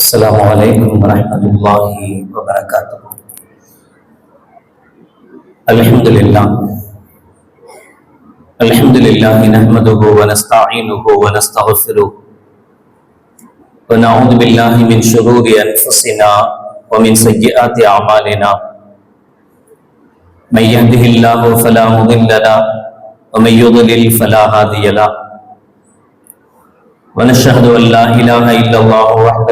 السلام عليكم ورحمة الله وبركاته الحمد لله الحمد لله نحمده ونستعينه ونستغفره ونعوذ بالله من شرور أنفسنا ومن سيئات أعمالنا من يهده الله فلا مضل له ومن يضلل فلا هادي له۔ ونشهد أن لا إله إلا الله وحده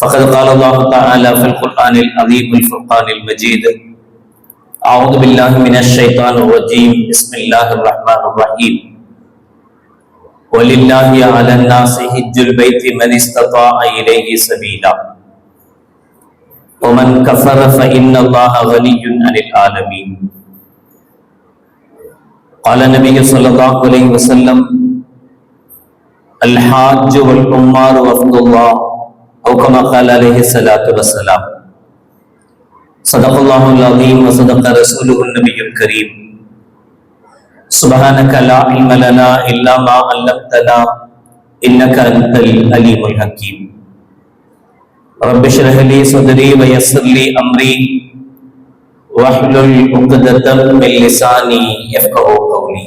فقد قال الله تعالى في القرآن العظيم الفرقان المجيد أعوذ بالله من الشيطان الرجيم بسم الله الرحمن الرحيم ولله على الناس حج البيت من استطاع إليه سبيلا ومن كفر فإن الله غني عن العالمين قال النبي صلى الله عليه وسلم الحاج والعمار وفد الله أو كما قال عليه الصلاة والسلام. صدق الله العظيم وصدق رسوله النبي الكريم سبحانك لا علم لنا إلا ما علمتنا إنك أنت العليم الحكيم رب اشرح لي صدري ويسر لي أمري واحلل عقدة من لساني يفقه قولي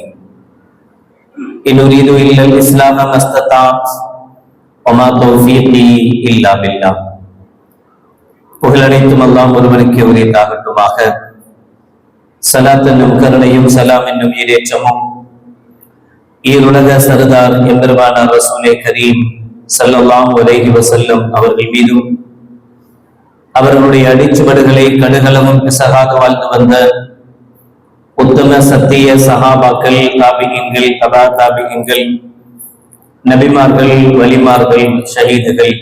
إن أريد إلا الإسلام ما استطعت. ஒமா தௌஃபீகி இல்லா பில்லா புகழனைத்தும் அல்லாம் ஒருவனுக்கு உரியதாகட்டுமாக சலாத் என்னும் கருணையும் சலாம் என்னும் ஈரேற்றமும் ஈருலக சரதார் எம்பெருமானார் ரசூலே கரீம் செல்லலாம் உலகி வசல்லும் அவர்கள் மீதும் அவர்களுடைய அடிச்சுவடுகளை கடுகளவும் பிசகாக வாழ்ந்து வந்த உத்தம சத்திய சகாபாக்கள் தாபிகங்கள் கதா தாபிகங்கள் நபிமார்கள் வலிமார்கள் ஷஹீதுகள்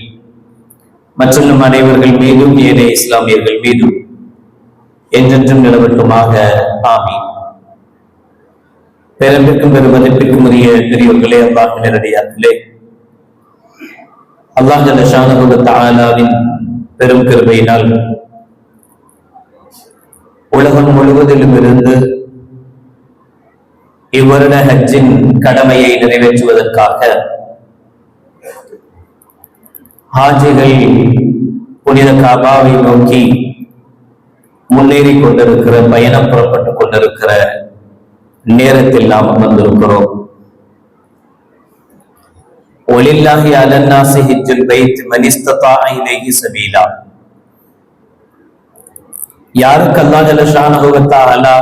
மற்றும் நம் அனைவர்கள் மீதும் ஏனைய இஸ்லாமியர்கள் மீதும் என்றென்றும் நிலவட்டுமாக. ஆமி பேரம்பிற்கும் பெரும் மதிப்பிற்கும் உரிய பெரியவர்களே அல்லாஹ் நேரடியார்களே அல்லாஹ் ஜல்ல தாலாவின் பெரும் கருவையினால் உலகம் முழுவதிலும் இருந்து இவ்வருட ஹஜ்ஜின் கடமையை நிறைவேற்றுவதற்காக. ஹாஜிகள் புனித காபாவை நோக்கி முன்னேறி கொண்டிருக்கிற பயணம் புறப்பட்டுக் கொண்டிருக்கிற நேரத்தில் நாம் அமர்ந்திருக்கிறோம். ஒலில்லாஹி அலன்னாசி ஹிஜ்ஜுல் பைத் மனிஸ்ததா இலைஹி சபீலா. யாருக்கு அல்லாஹ் ஜல்ல வ தஆலா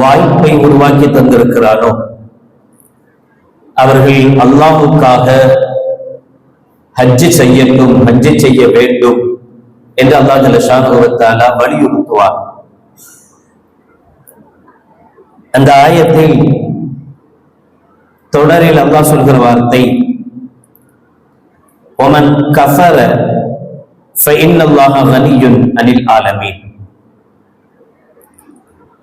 வாய்ப்பை உருவாக்கி தந்திருக்கிறானோ? அவர்கள் அல்லாஹுக்காக ஹஜ்ஜு செய்யட்டும் ஹஜ்ஜு செய்ய வேண்டும் என்று அல்லா ஜலஷானுவத்தாலா வலியுறுத்துவார் அந்த ஆயத்தில் தொடரில் அல்லா சொல்கிற வார்த்தை ஒமன் கஃபர ஃபஇன்னல்லாஹ கனியுன் அனில் ஆலமீன்.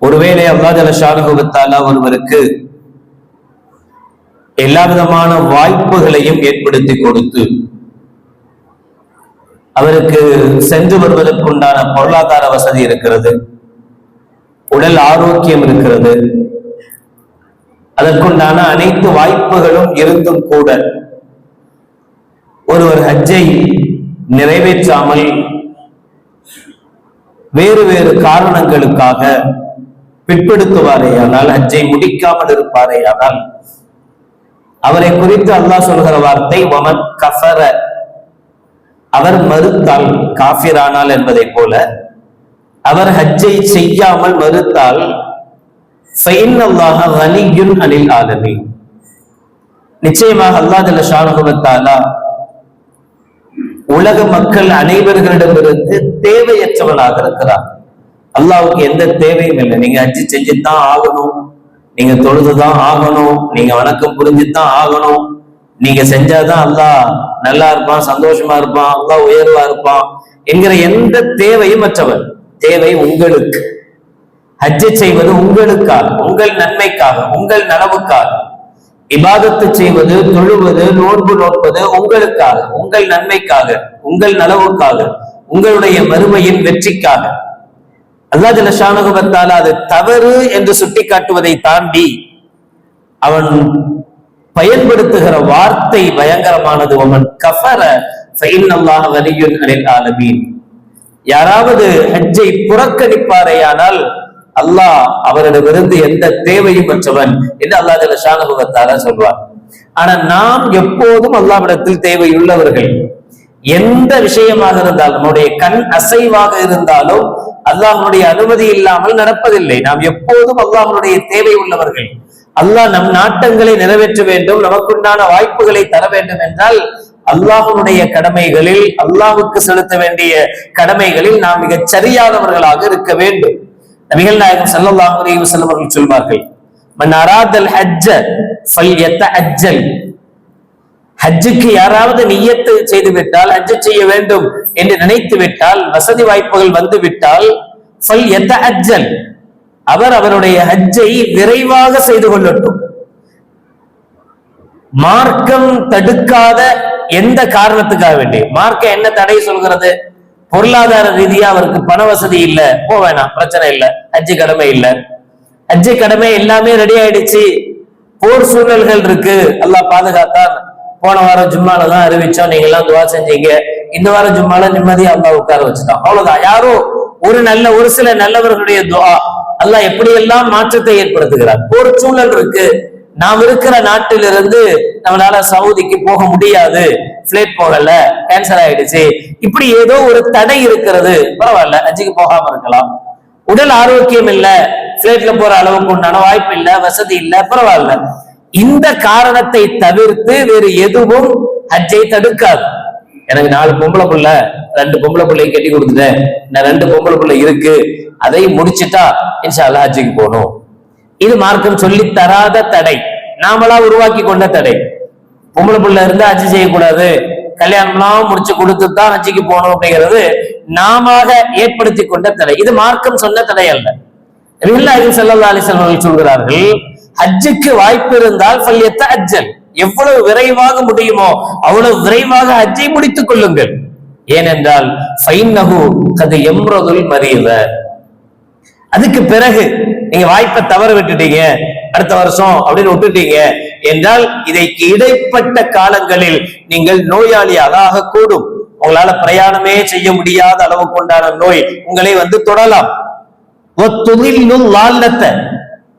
ஒருவேளை அல்லாஹ் ஜலஷானுகுவத்தாலா ஒருவருக்கு எல்லா விதமான வாய்ப்புகளையும் ஏற்படுத்தி கொடுத்து அவருக்கு சென்று வருவதற்குண்டான பொருளாதார வசதி இருக்கிறது உடல் ஆரோக்கியம் இருக்கிறது அதற்குண்டான அனைத்து வாய்ப்புகளும் இருந்தும் கூட ஒருவர் ஹஜ்ஜை நிறைவேற்றாமல் வேறு வேறு காரணங்களுக்காக பிற்படுத்துவாரேயானால் அஜை முடிக்காமல் இருப்பாரேயானால் அவரை குறித்து அல்லாஹ் சொல்கிற வார்த்தை ஒமன் கஃபர. அவர் மறுத்தால் காஃபிரானால் என்பதை போல அவர் ஹஜ்ஜை செய்யாமல் மறுத்தால் அனில் ஆலமி நிச்சயமாக அல்லாஹ் ஜல்ல உலக மக்கள் அனைவர்களிடமிருந்து தேவையற்றவனாக இருக்கிறார் அல்லாவுக்கு எந்த தேவையும் இல்லை. நீங்க ஹஜ்ஜி செஞ்சுதான் ஆகணும். நீங்க தொழுதுதான் ஆகணும். நீங்க வணக்கம் புரிஞ்சுதான் ஆகணும். நீங்க செஞ்சாதான் அல்லாஹ் நல்லா இருப்பான் சந்தோஷமா இருப்பான் அல்லா உயர்வா இருப்பான் என்கிற எந்த தேவையும் மற்றவர். தேவை உங்களுக்கு. ஹஜ்ஜு செய்வது உங்களுக்காக உங்கள் நன்மைக்காக உங்கள் நலவுக்காக இபாதத்து செய்வது தொழுவது நோன்பு நோற்பது உங்களுக்காக உங்கள் நன்மைக்காக உங்கள் நலவுக்காக உங்களுடைய மறுமையின் வெற்றிக்காக. அல்லாஹ் ஜலஷானுகத்தால அது தவறு என்று சுட்டிக்காட்டுவதை தாண்டி அவன் பயன்படுத்துகிற வார்த்தை பயங்கரமானது. அவன் கஃபர ஃபைன்னல்லாஹ வலியுன் அனில் ஆலமீன். யாராவது ஹஜ்ஜை புறக்கணிப்பாரேயானால் அல்லாஹ் அவரிடமிருந்து எந்த தேவையும் பெற்றவன் என்று அல்லாஹ் ஜலஷானுகத்தால சொல்வார் ஆனா நாம் எப்போதும் அல்லாவிடத்தில் தேவையுள்ளவர்கள் எந்த விஷயமாக இருந்தாலும் நம்முடைய கண் அசைவாக இருந்தாலும் அல்லாஹனுடைய அனுமதி இல்லாமல் நடப்பதில்லை. நாம் எப்போதும் அல்லாஹனுடைய தேவை உள்ளவர்கள். அல்லாஹ் நம் நாட்டங்களை நிறைவேற்ற வேண்டும் நமக்குண்டான வாய்ப்புகளை தர வேண்டும் என்றால் அல்லாஹனுடைய கடமைகளில் அல்லாஹுக்கு செலுத்த வேண்டிய கடமைகளில் நாம் மிக சரியானவர்களாக இருக்க வேண்டும். நபிகள் நாயகம் ஸல்லல்லாஹு அலைஹி சொல்வார்கள் மன் அராதல் ஹஜ்ஜ ஃபல்யத்தஅஜ்ஜல் ஹஜ்ஜுக்கு யாராவது நியத்து செய்து விட்டால் ஹஜ்ஜு செய்ய வேண்டும் என்று நினைத்து விட்டால் வசதி வாய்ப்புகள் வந்து விட்டால் ஃபல் அஜ்ஜல் அவர் அவருடைய ஹஜ்ஜை விரைவாக செய்து கொள்ளட்டும். மார்க்கம் தடுக்காத எந்த காரணத்துக்காக வேண்டி? மார்க்க என்ன தடை சொல்கிறது? பொருளாதார ரீதியா அவருக்கு பண வசதி இல்ல போ வேணாம் பிரச்சனை இல்லை ஹஜ்ஜு கடமை இல்லை. ஹஜ்ஜு கடமை எல்லாமே ரெடி ஆயிடுச்சு. போர் சூழல்கள் இருக்கு. அல்லாஹ் பாதுகாத்தான் போன வாரம் ஜும்மால தான் அறிவிச்சோம். நீங்க எல்லாம் துவா செஞ்சீங்க. இந்த வாரம் ஜும்மால நிம்மதியா அல்லா உட்கார வச்சுட்டான் அவ்வளவுதான். யாரோ ஒரு நல்ல ஒரு சில நல்லவர்களுடைய துவா அல்லாஹ் எப்படியெல்லாம் மாற்றத்தை ஏற்படுத்துகிறார். ஒரு சூழல் இருக்கு. நாம் இருக்கிற நாட்டிலிருந்து நம்மளால சவுதிக்கு போக முடியாது. பிளைட் போகல. கேன்சல் ஆயிடுச்சு. இப்படி ஏதோ ஒரு தடை இருக்கிறது. பரவாயில்ல. அஞ்சுக்கு போகாம இருக்கலாம். உடல் ஆரோக்கியம் இல்ல. பிளைட்ல போற அளவுக்கு உண்டான வாய்ப்பு இல்ல. வசதி இல்ல. பரவாயில்ல. இந்த காரணத்தை தவிர்த்து வேறு எதுவும் ஹஜ்ஜை தடுக்காது. எனக்கு நாலு பொம்பளை புள்ள ரெண்டு பொம்பளை பிள்ளையை கட்டி கொடுத்துட்டேன். நான் ரெண்டு பொம்பளை பிள்ளை இருக்கு. அதை முடிச்சுட்டா இன்ஷா அல்லாஹ் ஹஜ்ஜுக்கு போகணும். இது மார்க்கம் சொல்லி தராத தடை. நாமளா உருவாக்கி கொண்ட தடை. பொம்பளை புள்ள இருந்தா ஹஜ்ஜு செய்யக்கூடாது. கல்யாணம்லாம் முடிச்சு கொடுத்து தான் ஹஜ்ஜுக்கு போகணும் அப்படிங்கிறது நாம ஏற்படுத்தி கொண்ட தடை. இது மார்க்கம் சொன்ன தடை அல்ல. நபிகள்நாயகி ஸல்லல்லாஹு அலைஹி அவர்கள் சொல்கிறார்கள் ஹஜ்ஜுக்கு வாய்ப்பு இருந்தால் பள்ளியத்த அஜ்ஜல் எவ்வளவு விரைவாக முடியுமோ அவ்வளவு விரைவாக ஹஜ்ஜை முடித்துக் கொள்ளுங்கள். ஏனென்றால் ஃபைன்னஹு கது எம்ரதுல் மரியத அதுக்கு பிறகு நீங்க வாய்ப்பை தவற விட்டுட்டீங்க அடுத்த வருஷம் அப்படின்னு விட்டுட்டீங்க என்றால் இதைக்கு இடைப்பட்ட காலங்களில் நீங்கள் நோயாளியாக ஆகக்கூடும். உங்களால பிரயாணமே செய்ய முடியாத அளவுக்கு உண்டான நோய் உங்களை வந்து தொடலாம்.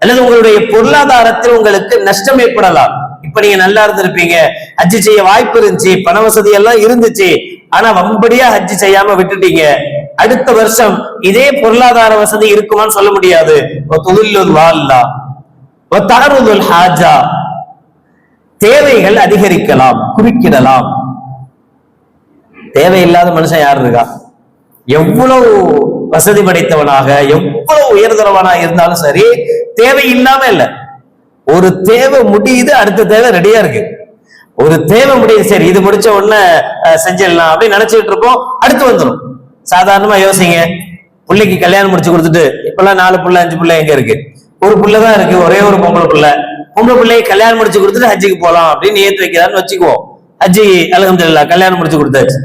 அல்லது உங்களுடைய பொருளாதாரத்தில் உங்களுக்கு நஷ்டம் ஏற்படலாம் இப்ப நீங்க நல்லா இருந்திருப்பீங்க. ஹஜ்ஜி செய்ய வாய்ப்பு இருந்துச்சு பண வசதி எல்லாம் இருந்துச்சு. ஆனா வம்படியா ஹஜ்ஜு செய்யாம விட்டுட்டீங்க. அடுத்த வருஷம் இதே பொருளாதார வசதி இருக்குமான்னு சொல்ல முடியாது. ஒத்துதில்லுல் ஒத்தாருதுல் ஹாஜா. தேவைகள் அதிகரிக்கலாம் குறுக்கிடலாம். தேவையில்லாத மனுஷன் யார் இருக்கா? எவ்வளவு வசதி படைத்தவனாக எவ்வளவு உயர்தரவனாக இருந்தாலும் சரி தேவை இல்லாம இல்லை. ஒரு தேவை முடியுது அடுத்த தேவை ரெடியா இருக்கு. ஒரு தேவை முடியுது சரி இது முடிச்ச உடனே செஞ்சிடலாம் அப்படின்னு நினைச்சிட்டு இருப்போம் அடுத்து வந்துடும் சாதாரணமா யோசிங்க பிள்ளைக்கு கல்யாணம் முடிச்சு கொடுத்துட்டு இப்பெல்லாம் நாலு பிள்ளை அஞ்சு பிள்ளை எங்க இருக்கு? ஒரு பிள்ளைதான் தான் இருக்கு ஒரே ஒரு பொம்பளை பிள்ளை. பொம்பளை பிள்ளையை கல்யாணம் முடிச்சு கொடுத்துட்டு ஹஜ்ஜிக்கு போலாம் அப்படின்னு ஏத்து வைக்கிறான்னு வச்சுக்குவோம். ஹஜ்ஜி அலகம்துல்லா கல்யாணம் முடிச்சு கொடுத்தாச்சு.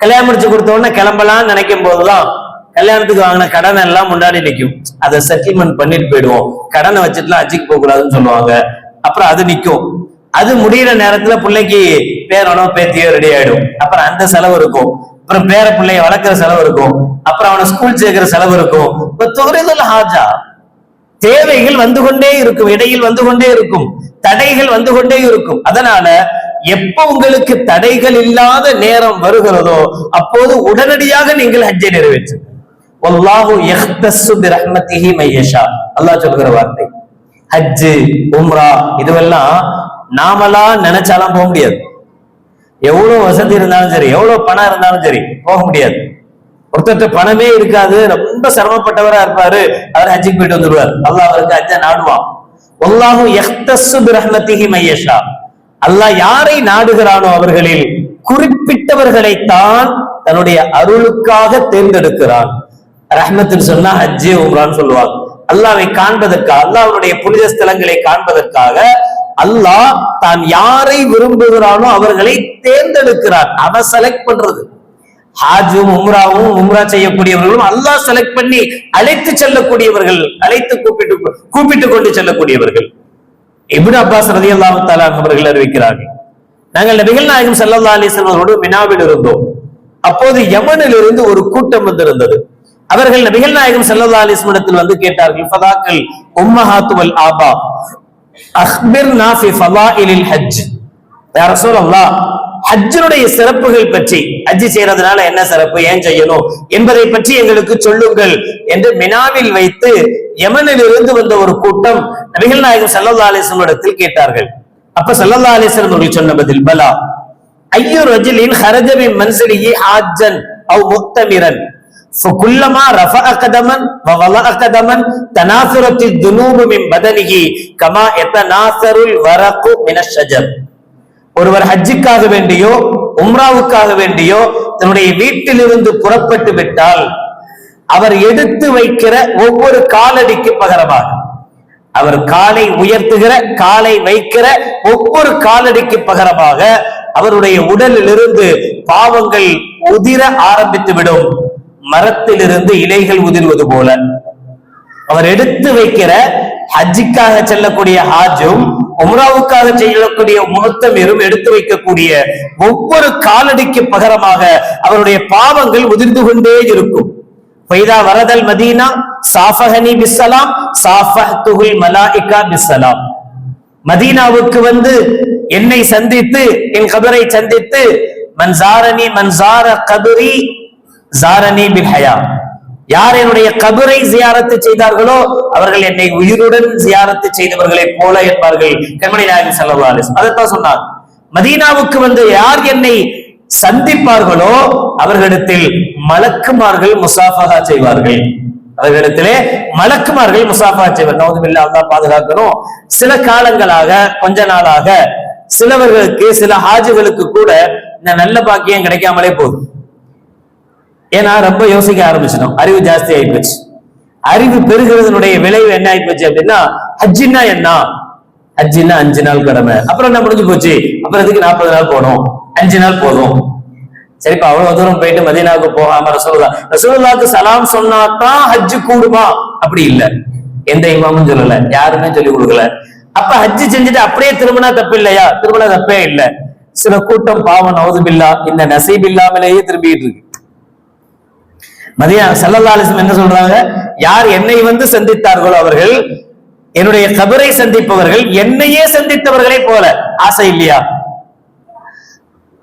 கல்யாணம் முடிச்சு கொடுத்த உடனே கிளம்பலாம்னு நினைக்கும் போதுதான் கல்யாணத்துக்கு வாங்கின கடனை எல்லாம் முன்னாடி நிக்கும் அதை செட்டில்மெண்ட் பண்ணிட்டு போயிடுவோம். கடனை வச்சுட்டுலாம் ஹஜ்ஜுக்கு போக கூடாதுன்னு சொல்லுவாங்க. அப்புறம் அது நிக்கும் அது முடியிற நேரத்துல பிள்ளைக்கு பேரனோ பேத்தியோ ரெடி ஆயிடும். அப்புறம் அந்த செலவு இருக்கும். அப்புறம் பேர பிள்ளைய வளர்க்குற செலவு இருக்கும். அப்புறம் அவனை ஸ்கூல் சேர்க்கிற செலவு இருக்கும். இப்ப தொகுதிகள் ஹாஜா. தேவைகள் வந்து கொண்டே இருக்கும். இடையில் வந்து கொண்டே இருக்கும். தடைகள் வந்து கொண்டே இருக்கும். அதனால எப்ப உங்களுக்கு தடைகள் இல்லாத நேரம் வருகிறதோ அப்போது உடனடியாக நீங்கள் ஹஜ்ஜை நிறைவேற்று அல்லாஹ் சொல்கிற வார்த்தை. ஹஜ்ஜு உம்ரா இதுவெல்லாம் நாமெல்லாம் நினைச்சாலாம் போக முடியாது. எவ்வளவு வசதி இருந்தாலும் சரி எவ்வளவு பணம் இருந்தாலும் சரி போக முடியாது. ஒருத்தர்ட்ட பணமே இருக்காது ரொம்ப சிரமப்பட்டவரா இருப்பாரு அவர் ஹஜ்ஜுக்கு போயிட்டு வந்துடுவார். அல்லாஹ் அவருக்கு ஹஜ்ஜ நாடுவான். ஒல்லாஹு யஹ்தஸ்ஸு பிரஹ்மத்திஹி மையஷா. அல்லாஹ் யாரை நாடுகிறானோ அவர்களில் குறிப்பிட்டவர்களைத்தான் தன்னுடைய அருளுக்காக தேர்ந்தெடுக்கிறான். ரஹ்மத்தில் சொன்னா ஹஜ்ஜே உம்ரான்னு சொல்லுவாங்க. அல்லாவை காண்பதற்காக அல்லாஹனுடைய புனித ஸ்தலங்களை காண்பதற்காக அல்லாஹ் தான் யாரை விரும்புகிறானோ அவர்களை தேர்ந்தெடுக்கிறான். அவன் செலக்ட் பண்றது. ஹாஜும் உம்ராவும் உம்ரா செய்யக்கூடியவர்களும் அல்லாஹ் செலக்ட் பண்ணி அழைத்து செல்லக்கூடியவர்கள் அழைத்து கூப்பிட்டு கூப்பிட்டு கொண்டு செல்லக்கூடியவர்கள். இபின் அப்பாஸ் ரலியல்லாஹு தஆலா அவர்கள் அறிவிக்கிறார்கள். நாங்கள் நபிகள் நாயகம் சல்லா அலைஹி வஸல்லம் மினாவில் இருந்தோம். அப்போது யமனில் இருந்து ஒரு கூட்டம் வந்திருந்தது. அவர்கள் நபிகள் நாயகம் சல்லா அலைஹி வந்து கேட்டார்கள் ஃபதாக்கள் உம்மஹாத்துவல் ஆபா அக்பிர்னா ஃபி ஃபலாயிலில் ஹஜ். யா சொல்லலாம் ஹஜ்ஜினுடைய சிறப்புகள் பற்றி ஹஜ் செய்யறதுனால என்ன சிறப்பு ஏன் செய்யணும் என்பதை பற்றி எங்களுக்கு சொல்லுங்கள் என்று மினாவில் வைத்து யமனில் இருந்து வந்த ஒரு கூட்டம் நபிகள் நாயகம் ஸல்லல்லாஹு அலைஹி வஸல்லம் இடத்தில் கேட்டார்கள் அப்ப ஸல்லல்லாஹு அலைஹி வஸல்லம் அவர்கள் சொன்ன பதில் பலா ஐயோ ரஜிலின் ஹரஜ மின் மன்சிலிஹி ஹாஜ்ஜன் அவ் முக்தமிரன் فكلما رفع قدما ووضع قدما تناثرت الذنوب من بدنه كما يتناثر الورق من الشجر ஒருவர் ஹஜ்ஜுக்காக வேண்டியோ உம்ராவுக்காக வேண்டியோ தன்னுடைய வீட்டிலிருந்து புறப்பட்டு விட்டால் அவர் எடுத்து வைக்கிற ஒவ்வொரு காலடிக்கு பகரமாக அவர் காலை உயர்த்துகிற காலை வைக்கிற ஒவ்வொரு காலடிக்கு பகரமாக அவருடைய உடலிலிருந்து பாவங்கள் உதிர ஆரம்பித்து விடும் மரத்திலிருந்து இலைகள் உதிர்வது போல. அவர் எடுத்து வைக்கிற ஹஜ்ஜிக்காக செல்லக்கூடிய ஹாஜும் உம்ராவுக்காக முகத்தம் எறும் எடுத்து வைக்கக்கூடிய ஒவ்வொரு காலடிக்கு பகரமாக அவருடைய பாவங்கள் உதிர்ந்து கொண்டே இருக்கும். பைதா வரதல் மதீனா சாஃபஹனி பிஸ்ஸலாம் சாஃபஹ்துஹுல் மலாயிகா பிஸ்ஸலாம். மதீனாவுக்கு வந்து என்னை சந்தித்து என் கபரை சந்தித்து மன்சாரணி மன்சார கபரி ஜாரணி பில் ஹயா. யார் என்னுடைய கபரை ஜியாரத்து செய்தார்களோ அவர்கள் என்னை உயிருடன் ஜியாரத்து செய்தவர்களைப் போல என்பார்கள். கண்மணி நாயகம் செல்லவா அதைத்தான் சொன்னார். மதீனாவுக்கு வந்து யார் என்னை சந்திப்பார்களோ அவர்களிடத்தில் மலக்குமார்கள் முசாஃபகா செய்வார்கள். அவர்களிடத்திலே மலக்குமார்கள் முசாஃபா செய்வார். நவுதுபில்லா பாதுகாக்கணும். சில காலங்களாக கொஞ்ச நாளாக சிலவர்களுக்கு சில ஹாஜிகளுக்கு கூட இந்த நல்ல பாக்கியம் கிடைக்காமலே போகுது. ஏன்னா ரொம்ப யோசிக்க ஆரம்பிச்சிட்டோம். அறிவு ஜாஸ்தி ஆயிப்போச்சு. அறிவு பெருகிறதுனுடைய விளைவு என்ன ஆயிப்போச்சு அப்படின்னா ஹஜ்ஜின்னா என்ன? ஹஜ்ஜின்னா அஞ்சு நாள் கடமை. அப்புறம் என்ன முடிஞ்சு போச்சு? அப்புறம் இதுக்கு நாற்பது நாள் போகணும்? அஞ்சு நாள் போதும். சரிப்பா அவ்வளவு தூரம் போயிட்டு மதினாவுக்கு போகாம ரசூலுல்லா ரசூலுல்லாக்கு சலாம் சொன்னாத்தான் ஹஜ்ஜு கூடுமா? அப்படி இல்ல. எந்த இமாமும் சொல்லல. யாருமே சொல்லி கொடுக்கல. அப்ப ஹஜ்ஜு செஞ்சுட்டு அப்படியே திருமணம் தப்பு இல்லையா? திரும்பினா தப்பே இல்ல. சில கூட்டம் பாவம் நவதுபில்லா இந்த நசீப் இல்லாமலேயே திரும்பிட்டு இருக்கு. மதியா சல்லல்லா என்ன சொல்றாங்க? யார் என்னை வந்து சந்தித்தார்களோ அவர்கள் என்னுடைய கபரை சந்திப்பவர்கள் என்னையே சந்தித்தவர்களே போல ஆசை இல்லையா?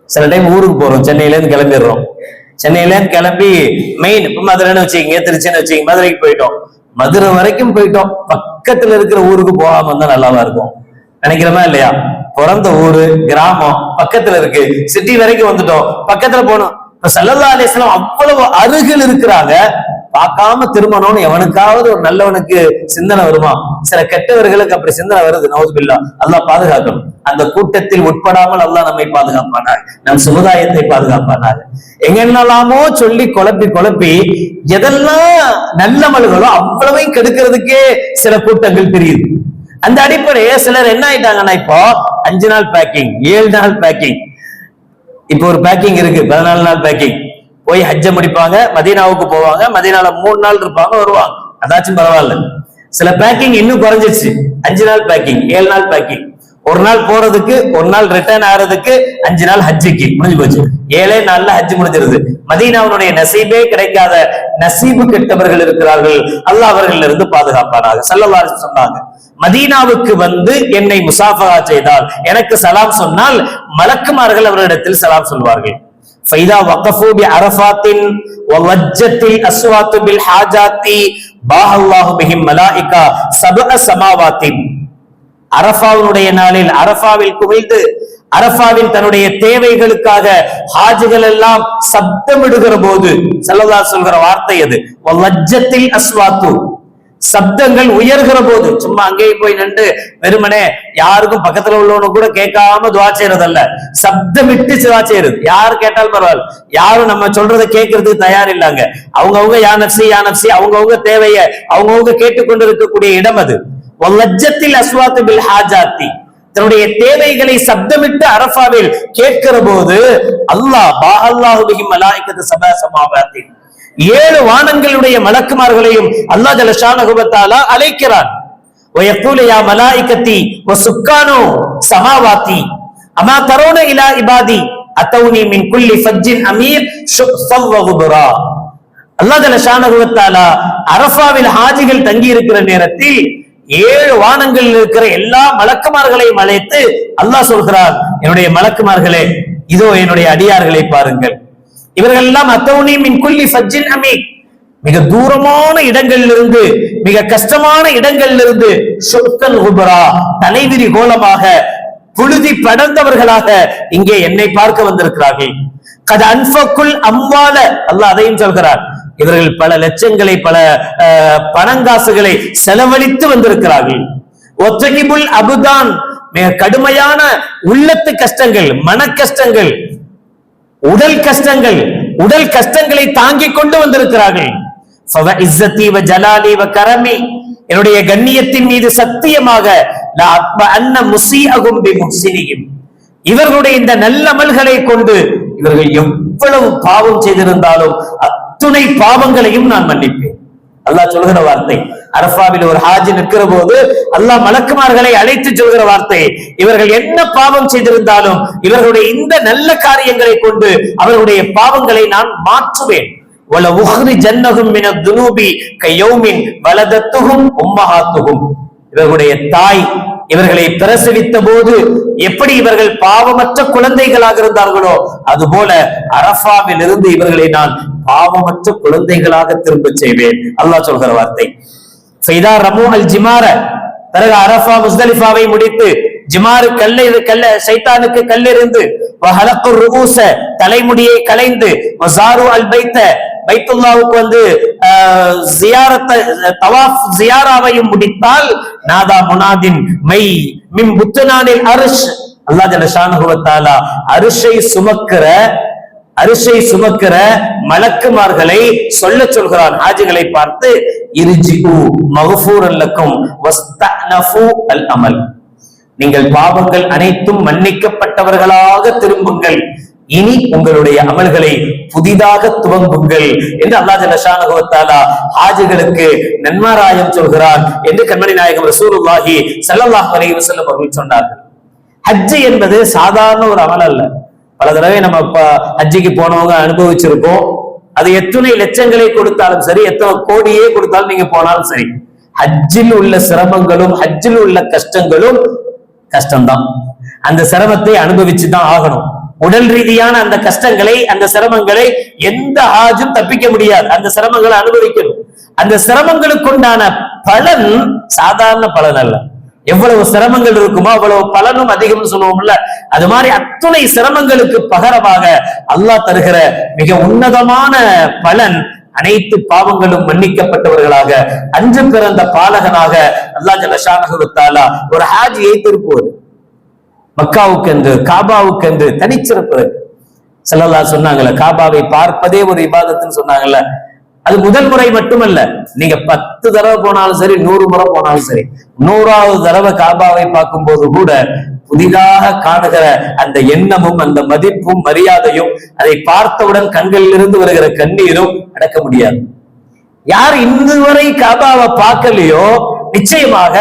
சில டைம் ஊருக்கு போறோம் சென்னையில இருந்து கிளம்பிடுறோம். சென்னையில இருந்து கிளம்பி மெயின் இப்ப மதுரைன்னு வச்சுக்கீங்க திருச்சின்னு வச்சுக்கீங்க மதுரைக்கு போயிட்டோம். மதுரை வரைக்கும் போயிட்டோம். பக்கத்துல இருக்கிற ஊருக்கு போகாம இருந்தா நல்லாவா இருக்கும்? நினைக்கிறோமா இல்லையா? பிறந்த ஊரு கிராமம் பக்கத்துல இருக்கு. சிட்டி வரைக்கும் வந்துட்டோம். பக்கத்துல போனோம். சல்லல்லா அலிஸ்லாம் அவ்வளவு அருகில் இருக்கிறாங்க. பார்க்காம திருமணம்னு எவனுக்காவது ஒரு நல்லவனுக்கு சிந்தனை வருமா? சில கெட்டவர்களுக்கு அப்படி சிந்தனை வருது. நவுதுபில்லா அல்லாஹ் பாதுகாக்கணும். அந்த கூட்டத்தில் உட்படாமல் அல்லாஹ் நம்மை பாதுகாப்பானார் நம் சமுதாயத்தை பாதுகாப்பானார் எங்கென்னலாமோ சொல்லி குழப்பி குழப்பி எதெல்லாம் நல்லமல்களோ அவ்வளவையும் கெடுக்கிறதுக்கே சில கூட்டங்கள் தெரியுது அந்த அடிப்படையே சிலர் என்ன ஆயிட்டாங்கன்னா இப்போ அஞ்சு நாள் பேக்கிங் ஏழு நாள் பேக்கிங் இப்போ ஒரு பேக்கிங் இருக்கு பதினாலு நாள் பேக்கிங் போய் ஹஜ்ஜ முடிப்பாங்க மதீனாவுக்கு போவாங்க மதீனால மூணு நாள் இருப்பாங்க வருவாங்க. அதாச்சும் பரவாயில்ல. சில பேக்கிங் இன்னும் குறைஞ்சிருச்சு. அஞ்சு நாள் பேக்கிங் ஏழு நாள் பேக்கிங் ஒரு நாள் போறதுக்கு ஒரு நாள் ரிட்டர்ன் ஆறதுக்கு அஞ்சு நாள் ஹஜ்ஜுக்கு. முடிஞ்சு போச்சு. ஏழே நாள்ல ஹஜ் முடிஞ்சிருது. மதீனாவுடைய நசீபே கிடைக்காத நசீபு கெட்டவர்கள் இருக்கிறார்கள். அல்ல அவர்கள் இருந்து பாதுகாப்பானாக செல்லவாறு சொன்னாங்க. மதீனாவுக்கு வந்து என்னை முசாஃபகா செய்தால் எனக்கு சலாம் சொன்னால் மலக்குமார்கள் அவரிடத்தில் சலாம் சொல்வார்கள். ஃபைதா وقفوا بعرفات ووجت الأصوات بالحاجات باح الله بهم ملائكة سبع سماوات அரஃபாவினுடைய நாளில் அரஃபாவில் குவிந்து அரஃபாவின் தன்னுடைய தேவைகளுக்காக ஹாஜிகள் எல்லாம் சப்தமிடுகிற போது செல்லதா சொல்கிற வார்த்தை அது. லஜ்ஜத்தில் அஸ்வாத்து. சப்தங்கள் உயர்கிற போது சும்மா அங்கேயும் போய் நின்று வெறுமனே யாருக்கும் பக்கத்துல உள்ளவனு கூட கேட்காம துவா செய்யறதல்ல. சப்தமிட்டு துவா செய்யறது. யாரு கேட்டாலும் பரவாயில்ல. யாரும் நம்ம சொல்றதை கேட்கறதுக்கு தயார் இல்லைங்க. அவங்கவுங்க யானப்சி யானப்சி அவங்கவுங்க தேவைய அவங்கவுங்க கேட்டுக்கொண்டு இருக்கக்கூடிய இடம் அது. தன்னுடைய தேவைகளை சப்தமிட்டு அரஃபாவில் கேட்கிற போது அல்லாஹ் பாஹல்லாஹுபிஹிம் மலாய்க்கது சபா ஏழு வானங்களுடைய மலக்குமார்களையும் அல்லாஹ் ஜலஷானகுபத்தாலா அழைக்கிறான். ஒயக்கூலையா மலாய்க்கத்தி ஒ சுக்கானோ சமாவாத்தி. அமா தரோன இலா இபாதி அத்தௌனி மின் குல்லி ஃபஜ்ஜின் அமீர் ஷுக்ஃபவ் வகுபுரா அல்லாஹ் ஜலஷானகுபத்தாலா அரபாவில் ஹாஜிகள் தங்கி இருக்கிற நேரத்தில் ஏழு வானங்களில் இருக்கிற எல்லா மலக்குமார்களையும் அழைத்து அல்லாஹ் சொல்கிறார் என்னுடைய மலக்குமார்களே இதோ என்னுடைய அடியார்களை பாருங்கள். இவர்கள் எல்லாம் அத்தவுனி மின் குல்லி ஃபஜ்ஜின் அமீ மிக தூரமான இடங்களிலிருந்து மிக கஷ்டமான இடங்களிலிருந்து சொற்கள் உபரா தலைவிரி கோலமாக புழுதி படர்ந்தவர்களாக இங்கே என்னை பார்க்க வந்திருக்கிறார்கள். கத அன்பக்குள் அம்பால அல்லாஹ் அதையும் சொல்கிறார் இவர்கள் பல லட்சங்களை பல பணங்காசுகளை செலவழித்து வந்திருக்கிறார்கள். ஒத்தகிபுல் அபுதான் மிக கடுமையான உள்ளத்து கஷ்டங்கள் மன கஷ்டங்கள் உடல் கஷ்டங்கள் உடல் கஷ்டங்களை தாங்கிக் கொண்டு வந்திருக்கிறார்கள். கரமி என்னுடைய கண்ணியத்தின் மீது சத்தியமாக இவர்களுடைய இந்த நல்லமல்களை கொண்டு இவர்கள் எவ்வளவு பாவம் செய்திருந்தாலும் அத்துணை பாவங்களையும் நான் மன்னிப்பேன். அல்லாஹ் சொல்கிற வார்த்தை அரஃபாவில் ஒரு ஹாஜி நிற்கிற போது அல்லாஹ் மலக்குமார்களை அழைத்து சொல்கிற வார்த்தை இவர்கள் என்ன பாவம் செய்திருந்தாலும் இவர்களுடைய இந்த நல்ல காரியங்களை கொண்டு அவர்களுடைய பாவங்களை நான் மாற்றுவேன். வல உஹ்ரி ஜன்னகும் மின துனூபி கையௌமின் வலதத்துகும் உம்மஹாத்துகும் இவர்களுடைய தாய் இவர்களை பிரசவித்த போது எப்படி இவர்கள் பாவமற்ற குழந்தைகளாக இருந்தார்களோ அதுபோல அரஃபாவில் இருந்து இவர்களை நான் பாவமற்ற குழந்தைகளாக திரும்ப செய்வேன். அல்லாஹ் சொல்கிற வார்த்தை. ஃபைதா ரமு அல் ஜிமார பிறகு அரஃபா முஸ்தலிஃபாவை முடித்து ஜிமாரு கல்லை கல்ல சைத்தானுக்கு கல்லிருந்து ருபூச தலைமுடியை களைந்து அல் பைத்த பைத்துல்லாவுக்கு வந்து ஆஹ், ஜியாரத்தை தவாஃப் ஜியாராவையும் முடித்தால் நாதா முனாதின் மை மின் புத்தனானில் அரிஷ். அல்லாஹ் ஜலஷானுஹு அரிஷை சுமக்கிற அரிசை சுமக்கிற மலக்குமார்களை சொல்ல சொல்கிறான். ஹாஜிகளை பார்த்து இருஜிகு மகஃபூர் அல்லக்கும் அல் அமல். நீங்கள் பாவங்கள் அனைத்தும் மன்னிக்கப்பட்டவர்களாக திரும்புங்கள். இனி உங்களுடைய அமல்களை புதிதாக துவங்குங்கள் என்று அல்லாஹ் நஷானகுவத்தாலா ஹாஜிகளுக்கு நன்மாராயம் சொல்கிறார் என்று கண்மணி நாயகம் ரசூலுல்லாஹி சல்லாஹ் அலைஹி செல்லும் அவர்கள் சொன்னார்கள். ஹஜ் என்பது சாதாரண ஒரு அமல் அல்ல. பல தடவை நம்ம ஹஜ்ஜிக்கு போனவங்க அனுபவிச்சிருப்போம் அது எத்தனை லட்சங்களை கொடுத்தாலும் சரி எத்தனை கோடியே கொடுத்தாலும் நீங்க போனாலும் சரி ஹஜ்ஜில் உள்ள சிரமங்களும் ஹஜ்ஜில் உள்ள கஷ்டங்களும் கஷ்டம்தான். அந்த சிரமத்தை அனுபவிச்சு தான் ஆகணும். உடல் ரீதியான அந்த கஷ்டங்களை அந்த சிரமங்களை எந்த ஆஜும் தப்பிக்க முடியாது. அந்த சிரமங்களை அனுபவிக்கணும். அந்த சிரமங்களுக்குண்டான பலன் சாதாரண பலன் அல்ல. எவ்வளவு சிரமங்கள் இருக்குமோ அவ்வளவு பலனும் அதிகம்னு சொல்லுவோம்ல. அது மாதிரி அத்துணை சிரமங்களுக்கு பகரமாக அல்லாஹ் தருகிற மிக உன்னதமான பலன் அனைத்து பாவங்களும் மன்னிக்கப்பட்டவர்களாக அன்று பிறந்த பாலகனாக அல்லாஹ் ஜலஷானஹு தாலா ஒரு ஹாஜியை திருப்புவது மக்காவுக்கு என்று காபாவுக்கு என்று தனிச்சிறப்பு. செல்லல்லா சொன்னாங்கல்ல காபாவை பார்ப்பதே ஒரு விவாதத்துன்னு சொன்னாங்கல்ல. அது முதல் முறை மட்டுமல்ல நீங்க பத்து தடவை போனாலும் சரி நூறு முறை போனாலும் சரி நூறாவது தடவை காபாவை பார்க்கும்போது கூட புதிதாக காணுகிற அந்த எண்ணமும் அந்த மதிப்பும் மரியாதையும் அதை பார்த்தவுடன் கண்களிலிருந்து வருகிற கண்ணீரும் அடக்க முடியாது. யார் இன்று வரை காபாவை பார்க்கலையோ நிச்சயமாக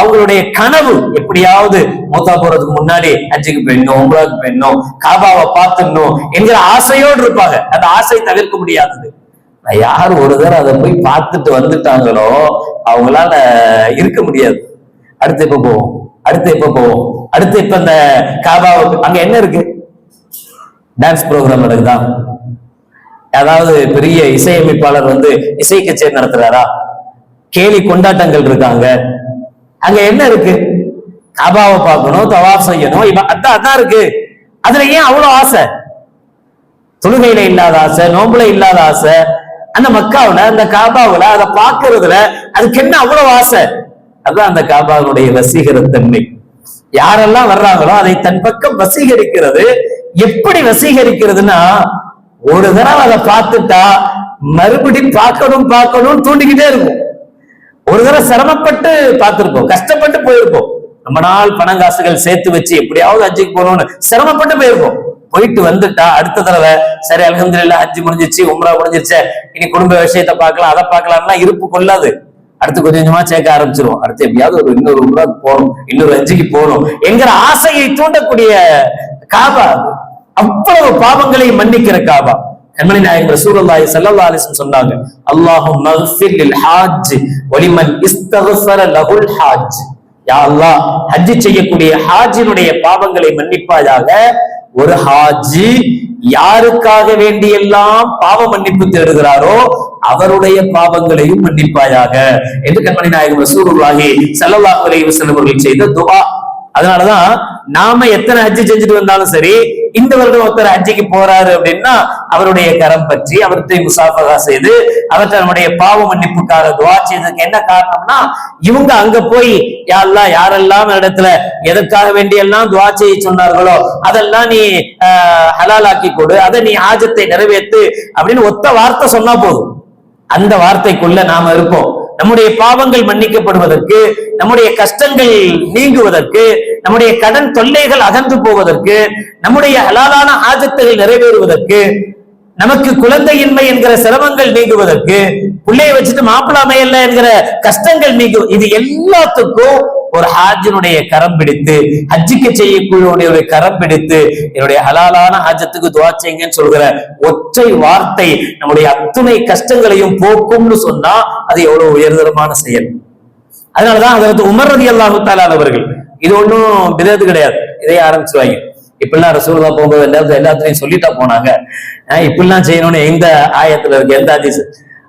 அவங்களுடைய கனவு எப்படியாவது மூத்தா போறதுக்கு முன்னாடி அஞ்சுக்கு போயிடணும் உங்களுக்கு போயிடணும் காபாவை பார்த்துடணும் என்கிற ஆசையோடு இருப்பாங்க. அந்த ஆசை தவிர்க்க முடியாதது. யார் ஒரு தடவை அதை போய் பார்த்துட்டு வந்துட்டாங்களோ அவங்களால இருக்க முடியாது. அடுத்து எப்ப போவோம்? அடுத்து எப்ப போவோம்? அடுத்து இப்ப இந்த காபாவை அங்க என்ன இருக்கு? டான்ஸ் ப்ரோக்ராம் நடக்குதான் அதாவது பெரிய இசையமைப்பாளர் வந்து இசை கச்சேரி நடத்துறாரா? கேலி கொண்டாட்டங்கள் இருக்காங்க. அங்க என்ன இருக்கு? காபாவை பார்க்கணும் தவாப் செய்யணும் இவ அதான் அதான் இருக்கு. அதுல ஏன் அவ்வளவு ஆசை? தொழுகையில இல்லாத ஆசை நோம்புல இல்லாத ஆசை. அந்த மக்காவில அந்த காபாவில அதை பார்க்கறதுல அதுக்கு என்ன அவ்வளவு ஆசை? அதுதான் அந்த காபாவுடைய வசீகரத்தன்மை. யாரெல்லாம் வர்றாங்களோ அதை தன் பக்கம் வசீகரிக்கிறது. எப்படி வசீகரிக்கிறதுனா ஒரு தடவை அதை பார்த்துட்டா மறுபடியும் பார்க்கணும் பார்க்கணும் தூண்டிக்கிட்டே இருக்கும். ஒரு தடவை சிரமப்பட்டு பார்த்திருப்போம் கஷ்டப்பட்டு போயிருப்போம். ரொம்ப நாள் பணம் காசுகள் சேர்த்து வச்சு எப்படியாவது ஹஜ்ஜுக்கு போகணும்னு சிரமப்பட்டு போயிருப்போம். போயிட்டு வந்துட்டா அடுத்த தடவை சரி அல்ஹம்துலில்லாஹ் ஹஜ்ஜு முடிஞ்சிச்சு உம்ரா முடிஞ்சிருச்சே இனி குடும்ப விஷயத்தை பார்க்கலாம் அதை பார்க்கலாம்னா இருப்பு கொள்ளாது. அடுத்து கொஞ்சம் கொஞ்சமா சேர்க்க ஆரம்பிச்சிருவோம். அடுத்து எப்படியாவது ஒரு இன்னொரு உம்ராக்கு போகணும் இன்னொரு ஹஜ்ஜுக்கு போகணும் என்கிற ஆசையை தூண்டக்கூடிய காபா அவ்வளவு பாவங்களை மன்னிக்கிற காபா. கண்மணி நாயகம் ரசூலுல்லாஹி ஸல்லல்லாஹு அலைஹி வஸல்லம் சொன்னாங்க அல்லாஹும் மக்ஃபிர் லில் ஹாஜ் வலிமன் இஸ்தக்ஃபர லஹுல் ஹாஜ் யா அல்லாஹ் ஹஜ் செய்யக்கூடிய ஹாஜினுடைய பாவங்களை மன்னிப்பாயாக ஒரு ஹாஜி யாருக்காக வேண்டியெல்லாம் பாவ மன்னிப்பு தேடுகிறாரோ அவருடைய பாவங்களையும் மன்னிப்பாயாக. என்று கண்மணி நாயகம் ரசூலுல்லாஹி ஸல்லல்லாஹு அலைஹி வஸல்லம் அவர்கள் செய்த துவா. அதனாலதான் நாம எத்தனை ஹஜ்ஜி செஞ்சுட்டு வந்தாலும் சரி இந்த வருடம் ஒருத்தர் ஹஜ்ஜிக்கு போறாரு அப்படின்னா அவருடைய கரம் பற்றி அவர்த்தை முசாஃபகா செய்து அவர் தன்னுடைய பாவ மன்னிப்புக்காக துவா செய்ததுக்கு என்ன காரணம்னா இவங்க அங்க போய் யாரெல்லாம் யாரெல்லாம் இடத்துல எதற்காக வேண்டியெல்லாம் துவா செய்ய சொன்னார்களோ அதெல்லாம் நீ ஹலாலாக்கி கொடு அதை நீ ஆஜத்தை நிறைவேற்று அப்படின்னு ஒத்த வார்த்தை சொன்னா போதும். அந்த வார்த்தைக்குள்ள நாம இருப்போம். நம்முடைய பாவங்கள் மன்னிக்கப்படுவதற்கு நம்முடைய கஷ்டங்கள் நீங்குவதற்கு நம்முடைய கடன் தொல்லைகள் அகன்று போவதற்கு நம்முடைய ஹலாலான ஆஜத்துகள் நிறைவேறுவதற்கு நமக்கு குழந்தையின்மை என்கிற சிரமங்கள் நீங்குவதற்கு பிள்ளைய வச்சுட்டு மாப்பிள்ளாமை அமையல என்கிற கஷ்டங்கள் நீங்கும் இது எல்லாத்துக்கும் ஒரு ஹாஜினுடைய கரம் பிடித்து ஹஜ்ஜிக்கு செய்யக்கூடிய கரம் பிடித்து என்னுடைய ஹலாலான ஹாஜத்துக்கு துவா செய்யுங்கன்னு சொல்கிற ஒற்றை வார்த்தை நம்முடைய அத்துணை கஷ்டங்களையும் போக்கும்னு சொன்னா அது எவ்வளவு உயர்தரமான செயல். அதனாலதான் அதற்கு உமர் ரதி அல்லாஹு அவர்கள் இது ஒண்ணும் விதத்து கிடையாது. இதையே ஆரம்பிச்சுவாங்க இப்படிலாம் ரசூலுல்லா போகும்போது எல்லாத்தையும் எல்லாத்துலையும் சொல்லிட்டா போனாங்க. இப்படிலாம் செய்யணும்னு எந்த ஆயத்துல இருக்கு எந்த அதிசு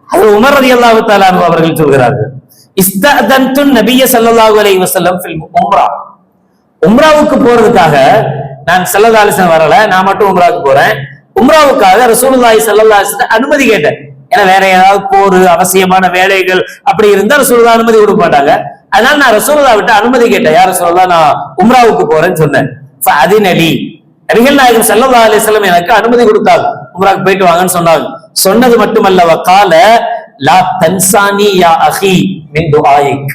அது உமர் ரதி அல்லாஹு அவர்கள் சொல்கிறார்கள். இஸ்தஅதன்து நபிய சல்லாஹு அலைஹி வசல்லம் உம்ரா. உம்ராவுக்கு போறதுக்காக நான் ஸல்லல்லாஹு வரல நான் மட்டும் உம்ராவுக்கு போறேன். உம்ராவுக்காக ரசூலுல்லாஹி ஸல்லல்லாஹு அனுமதி கேட்டேன். ஏன்னா வேற ஏதாவது போர் அவசியமான வேலைகள் அப்படி இருந்தா ரசூலுல்லா அனுமதி கொடுக்க மாட்டாங்க. அதனால நான் ரசூலுல்லா விட்டு அனுமதி கேட்டேன். யார் ரசூலுல்லா நான் உம்ராவுக்கு போறேன்னு சொன்னேன். அதினலி நபிகள் நாயகம் ஸல்லல்லாஹு அலைஹி எனக்கு அனுமதி கொடுத்தாங்க. உம்ராவுக்கு போயிட்டு வாங்கன்னு சொன்னாங்க. சொன்னது மட்டுமல்லவா? கால லா தன்சானி யா அஹி மின் துஆயிக்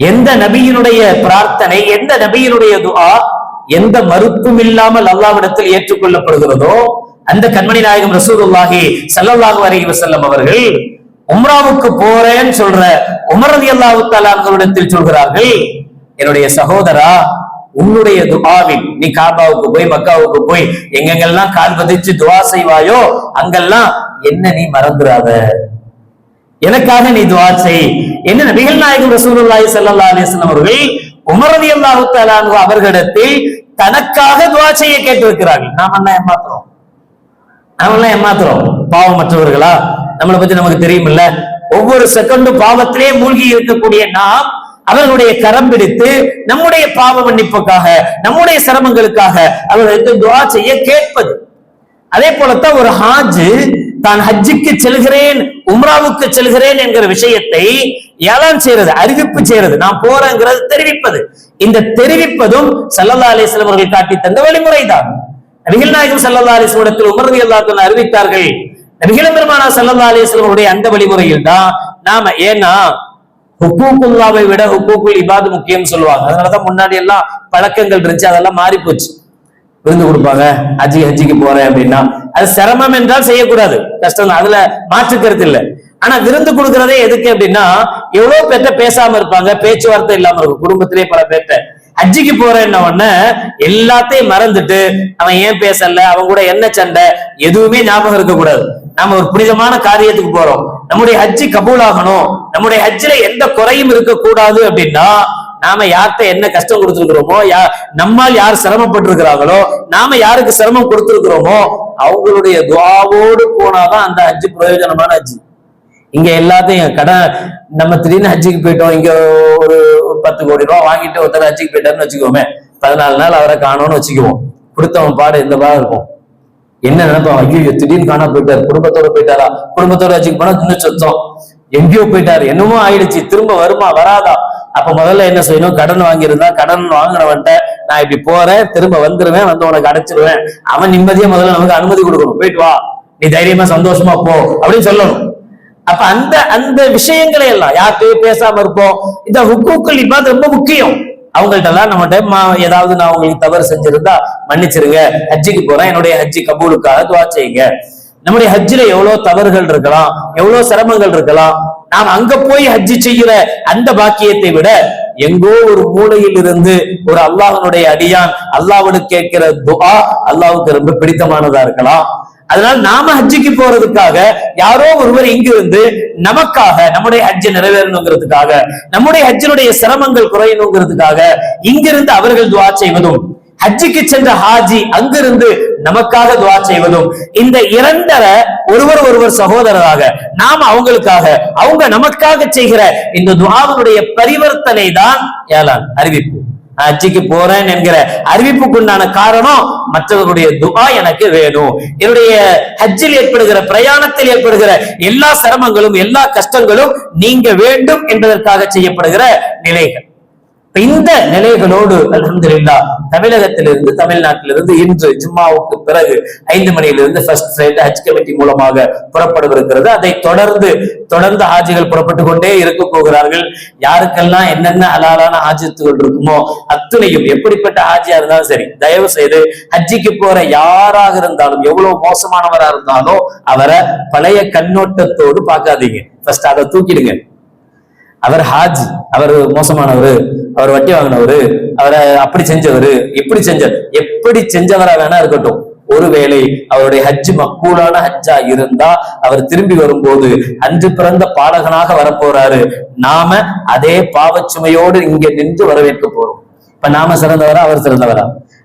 எந்த நபியினுடைய பிரார்த்தனை எந்த நபியினுடைய துஆ எந்த மறுப்பும் இல்லாமல் அல்லாவிடத்தில் ஏற்றுக்கொள்ளப்படுகிறதோ அந்த கண்மணி நாயகம் ரசூலுல்லாஹி ஸல்லல்லாஹு அலைஹி வஸல்லம் அவர்கள் உம்ராவுக்கு போறேன்னு சொல்ற உமர் ரலியல்லாஹு தஆலா சொல்கிறார்கள் என்னுடைய சகோதரா உன்னுடைய துபாவில் நீ காபாவுக்கு போய் மக்காவுக்கு போய் எங்கெங்கெல்லாம் கால் பதிச்சு துவா செய்வாயோ அங்கெல்லாம் என்ன நீ மறந்துடாத எனக்காக நீ துவா செய். என்ன நபிகள் நாயகம் ரசூலுல்லாஹி ஸல்லல்லாஹு அலைஹி வஸல்லம் அவர்கள் உமர் ரலியல்லாஹு தஆலா அன்ஹு அவர்களிடத்தில் தனக்காக துவா செய்ய கேட்டிருக்கிறார்கள். நாம என்ன ஏமாத்துறோம்? நாம எல்லாம் ஏமாத்துறோம்? பாவமற்றவர்களா நம்மளை பத்தி நமக்கு தெரியுமில்ல. ஒவ்வொரு செகண்டும் பாவத்திலே மூழ்கி இருக்கக்கூடிய நாம் அவர்களுடைய கரம் பிடித்து நம்முடைய பாவ மன்னிப்புக்காக நம்முடைய சிரமங்களுக்காக அவர்களுக்கு துவா செய்ய கேட்பது. அதே போலத்தான் ஒரு ஹாஜ் தான் ஹஜ்ஜுக்கு செல்கிறேன் உம்ராவுக்கு செல்கிறேன் என்கிற விஷயத்தை ஏதான் செய்யறது அறிவிப்பு செய்யறது நான் போறேங்கிறது தெரிவிப்பது. இந்த தெரிவிப்பதும் சல்லல்லா அலிஸ்லாம் அவர்கள் காட்டி தந்த வழிமுறைதான். நபிகள் நாயகம் சல்லல்லா அலிஸ்லத்தில் உமரதி எல்லாத்தையும் அறிவித்தார்கள். நபிகள பெருமானா சல்லா அலிஸ்லாம் அவருடைய அந்த வழிமுறையில் தான் நாம ஏன்னா ஹுக்கூக்குல்லாவை விட ஹுக்கூக்குல் இபாது முக்கியம் சொல்லுவாங்க. அதனாலதான் முன்னாடி எல்லாம் பழக்கங்கள் இருந்துச்சு அதெல்லாம் மாறி போச்சு விருந்து கொடுப்பாங்க. ஹஜ்ஜி ஹஜ்ஜிக்கு போறேன் அப்படின்னா. அது சிரமம் என்றால் செய்யக்கூடாது. கஷ்டம் தான் அதுல மாற்று கருத்து இல்லை. ஆனா விருந்து கொடுக்கறதே எதுக்கு அப்படின்னா எவ்வளவு பேர்ட்ட பேசாம இருப்பாங்க. பேச்சுவார்த்தை இல்லாம இருக்கும். குடும்பத்திலே பல பேர்ட்ட. ஹஜ்ஜிக்கு போறேன்ன உடனே எல்லாத்தையும் மறந்துட்டு அவன் ஏன் பேசல? அவன் கூட என்ன சண்டை? எதுவுமே ஞாபகம் இருக்க கூடாது நாம ஒரு புனிதமான காரியத்துக்கு போறோம். நம்முடைய ஹஜ்ஜி கபூல் ஆகணும் நம்முடைய ஹஜ்ஜில எந்த குறையும் இருக்கக்கூடாது அப்படின்னா நாம யார்கிட்ட என்ன கஷ்டம் கொடுத்துருக்கிறோமோ யா நம்மால் யார் சிரமப்பட்டிருக்கிறாங்களோ நாம யாருக்கு சிரமம் கொடுத்துருக்கிறோமோ அவங்களுடைய துவாவோடு போனாதான் அந்த ஹஜ்ஜு பிரயோஜனமான ஹஜ்ஜி இங்க எல்லாத்தையும் கடன் நம்ம திடீர்னு ஹஜ்ஜுக்கு போயிட்டோம் இங்க ஒரு பத்து கோடி ரூபா வாங்கிட்டு ஒருத்தர் ஹஜ்ஜுக்கு போயிட்டாருன்னு வச்சுக்கோமே பதினாலு நாள் அவரை காணோம்னு வச்சுக்குவோம். கொடுத்தவன் பாடு இந்த பாடு இருக்கும். என்ன நினைப்பான்? ஐயோ திடீர்னு காணா போயிட்டாரு குடும்பத்தோட போயிட்டாரா? குடும்பத்தோட வச்சுக்கு போனா இன்னும் சொத்தம். எங்கேயோ போயிட்டாரு என்னமோ ஆயிடுச்சு திரும்ப வருமா வராதா? அப்ப முதல்ல என்ன செய்யணும்? கடன் வாங்கியிருந்தா கடன் வாங்கினவன்ட்ட நான் இப்படி போறேன் திரும்ப வந்துருவேன் வந்து உனக்கு அடைச்சிருவேன். அவன் நிம்மதியா முதல்ல நமக்கு அனுமதி கொடுக்கணும். போயிட்டு வா. நீ தைரியமா சந்தோஷமா போ அப்படின்னு சொல்லணும். அப்ப அந்த அந்த விஷயங்களை எல்லாம் யார்கிட்டயும் பேசாம இருப்போம். இந்த ஹுக்கூக்கள் இபாத் ரொம்ப முக்கியம். அவங்கள்ட்ட எல்லாம் நம்மகிட்ட ஏதாவது நான் உங்களுக்கு தவறு செஞ்சிருந்தா மன்னிச்சிருங்க. ஹஜ்ஜிக்கு போறேன். என்னுடைய ஹஜ்ஜி கபூலுக்காக துவா செய்யுங்க. நம்முடைய ஹஜ்ஜில எவ்வளவு தவறுகள் இருக்கலாம் எவ்வளவு சிரமங்கள் இருக்கலாம் நாம் அங்க போய் ஹஜ்ஜி செய்கிற அந்த பாக்கியத்தை விட எங்கோ ஒரு மூலையில் இருந்து ஒரு அல்லாஹனுடைய அடியான் அல்லாவோடு கேட்கிற துஆ அல்லாவுக்கு ரொம்ப பிடித்தமானதா இருக்கலாம். அதனால நாம ஹஜ்ஜிக்கு போறதுக்காக யாரோ ஒருவர் இங்கிருந்து நமக்காக நம்முடைய ஹஜ்ஜை நிறைவேறணுங்கிறதுக்காக நம்முடைய ஹஜ்ஜினுடைய சிரமங்கள் குறையணுங்கிறதுக்காக இங்கிருந்து அவர்கள் துவா செய்வதும் ஹஜ்ஜிக்கு சென்ற ஹாஜி அங்கிருந்து நமக்காக துவா செய்வதும் இந்த இரண்டரை ஒருவர் ஒருவர் சகோதரராக நாம் அவங்களுக்காக அவங்க நமக்காக செய்கிற இந்த துவாவுடைய பரிவர்த்தனை தான் ஏலான் அறிவிப்பு. ஹஜ்ஜிக்கு போறேன் என்கிற அறிவிப்புக்குண்டான காரணம் மற்றவர்களுடைய துவா எனக்கு வேணும். என்னுடைய ஹஜ்ஜில் ஏற்படுகிற பிரயாணத்தில் ஏற்படுகிற எல்லா சிரமங்களும் எல்லா கஷ்டங்களும் நீங்க வேண்டும் என்பதற்காக செய்யப்படுகிற நிலைகள். இந்த நிலைகளோடு அலமதுல்லா தமிழகத்திலிருந்து தமிழ்நாட்டிலிருந்து இன்று ஜும்மாவுக்கு பிறகு ஐந்து மணியிலிருந்து ஃபர்ஸ்ட் ஃபிளைட் ஹஜ் கமிட்டி மூலமாக புறப்படுவிருக்கிறது அதை தொடர்ந்து தொடர்ந்து ஹாஜிகள் புறப்பட்டு கொண்டே இருக்க போகிறார்கள். யாருக்கெல்லாம் என்னென்ன அலாலான ஆஜித்துகள் இருக்குமோ அத்துணையும் எப்படிப்பட்ட ஹாஜியா இருந்தாலும் சரி தயவு செய்து ஹஜ்ஜிக்கு போற யாராக இருந்தாலும் எவ்வளவு மோசமானவரா இருந்தாலும் அவரை பழைய கண்ணோட்டத்தோடு பார்க்காதீங்க. ஃபர்ஸ்ட் அதை தூக்கிடுங்க. அவர் ஹாஜி அவர் மோசமானவர் அவர் வட்டி வாங்கினவர் அவரை அப்படி செஞ்சவரு இப்படி செஞ்ச எப்படி செஞ்சவரா வேணா இருக்கட்டும். ஒருவேளை அவருடைய ஹஜ் மக்கூலான ஹஜ்ஜா இருந்தா அவர் திரும்பி வரும்போது அன்று பிறந்த பாலகனாக வரப்போறாரு. நாம அதே பாவச்சுமையோடு இங்க நின்று வரவேற்க போறோம். இப்ப நாம சிறந்தவரா அவர் சிறந்தவரா?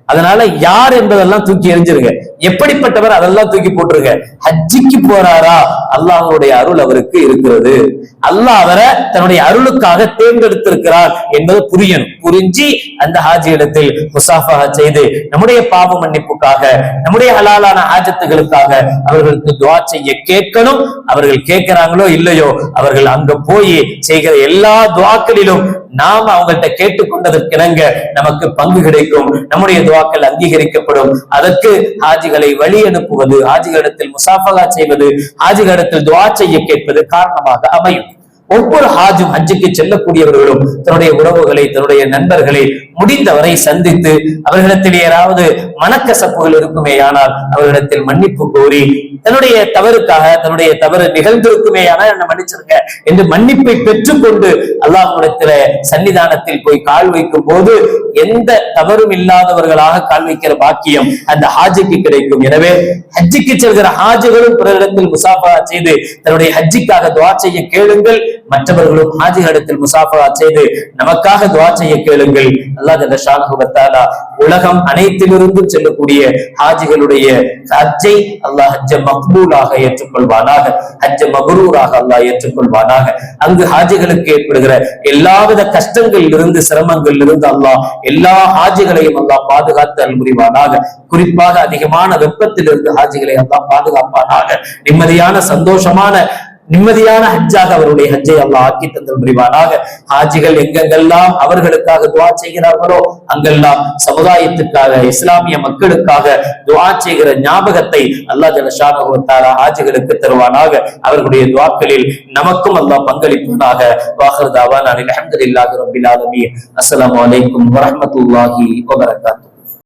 அதனால யார் என்பதெல்லாம் தூக்கி எறிஞ்சிருங்க. எப்படிப்பட்டவர் அதெல்லாம் தூக்கி போட்டுருங்க ஹஜ்ஜிக்கு போறாரா? அல்லாஹனுடைய அருள் அவருக்கு இருக்கிறது. அல்லாஹ் அவரை தன்னுடைய அருளுக்காக தேர்ந்தெடுத்திருக்கிறார் என்பது புரியணும். புரிஞ்சு அந்த ஹாஜி இடத்தில் முசாஃபா செய்து நம்முடைய பாவ மன்னிப்புக்காக நம்முடைய ஹலாலான ஆஜத்துகளுக்காக அவர்களுக்கு துவா செய்ய கேட்கணும். அவர்கள் கேட்கிறாங்களோ இல்லையோ அவர்கள் அங்க போய் செய்கிற எல்லா துவாக்களிலும் நாம் அவங்கள்ட்ட கேட்டுக்கொண்டதற்கிணங்க நமக்கு பங்கு கிடைக்கும். நம்முடைய துவாக்கள் அங்கீகரிக்கப்படும். அதற்கு ஹாஜிகளை வழி அனுப்புவது ஹாஜிகளிடத்தில் முசாஃபகா செய்வது ஹாஜிகளிடத்தில் துவா செய்ய கேட்பது காரணமாக அமையும். ஒவ்வொரு ஹாஜும் ஹஜ்ஜுக்கு செல்லக்கூடியவர்களும் தன்னுடைய உறவுகளை தன்னுடைய நண்பர்களை முடிந்தவரை சந்தித்து அவர்களிடத்தில் ஏதாவது மனக்கசப்புகள் இருக்குமே ஆனால் அவர்களிடத்தில் மன்னிப்பு கோரி தன்னுடைய தவறுக்காக தன்னுடைய தவறு நிகழ்ந்திருக்குமே ஆனால் என்ன மன்னிச்சிருங்க என்று மன்னிப்பை பெற்றுக்கொண்டு அல்லாஹிடத்தில சன்னிதானத்தில் போய் கால் வைக்கும் போது எந்த தவறும் இல்லாதவர்களாக கால் வைக்கிற பாக்கியம் அந்த ஹாஜிக்கு கிடைக்கும். எனவே ஹஜ்ஜிக்கு செல்கிற ஹாஜிகளும் பிறரிடத்தில் முசாஃபா செய்து தன்னுடைய ஹஜ்ஜிக்காக துவா செய்ய கேளுங்கள். மற்றவர்களும் ஹாஜிகளிடத்தில் முசாஃபா செய்து நமக்காக துவா செய்ய கேளுங்கள். அல்லாஹ் உலகம் அனைத்திலிருந்தும் செல்லக்கூடிய ஹாஜிகளுடைய ஹஜ்ஜை அல்லாஹ் ஹஜ்ஜ மக்பூலாக ஏற்றுக்கொள்வானாக ஹஜ்ஜ மகரூராக அல்லாஹ் ஏற்றுக்கொள்வானாக. அங்கு ஹாஜிகளுக்கு ஏற்படுகிற எல்லாவித கஷ்டங்கள் இருந்து சிரமங்கள் இருந்து அல்லாஹ் எல்லா ஹாஜிகளையும் அல்லாஹ் பாதுகாத்து அல்புரிவானாக குறிப்பாக அதிகமான வெப்பத்திலிருந்து ஹாஜிகளை அல்லாஹ் பாதுகாப்பானாக. நிம்மதியான சந்தோஷமான நிம்மதியான ஹஜ்ஜாக அவருடைய ஹஜ்ஜை அல்லா ஆக்கி தந்தல் புரிவானாக. ஹாஜிகள் எங்கெங்கெல்லாம் அவர்களுக்காக துவா செய்கிறார்களோ அங்கெல்லாம் சமுதாயத்துக்காக இஸ்லாமிய மக்களுக்காக துவா செய்கிற ஞாபகத்தை அல்லா ஜலஷானுவத்தாரா ஹாஜிகளுக்கு தருவானாக. அவர்களுடைய துவாக்களில் நமக்கும் அல்லா பங்களிப்பதாக வாஹர் தாவான் அலமதுல்லாஹி ரபில் ஆலமி அஸ்லாம் அலைக்கும் வரமத்துல்லாஹி வபரகாத்து.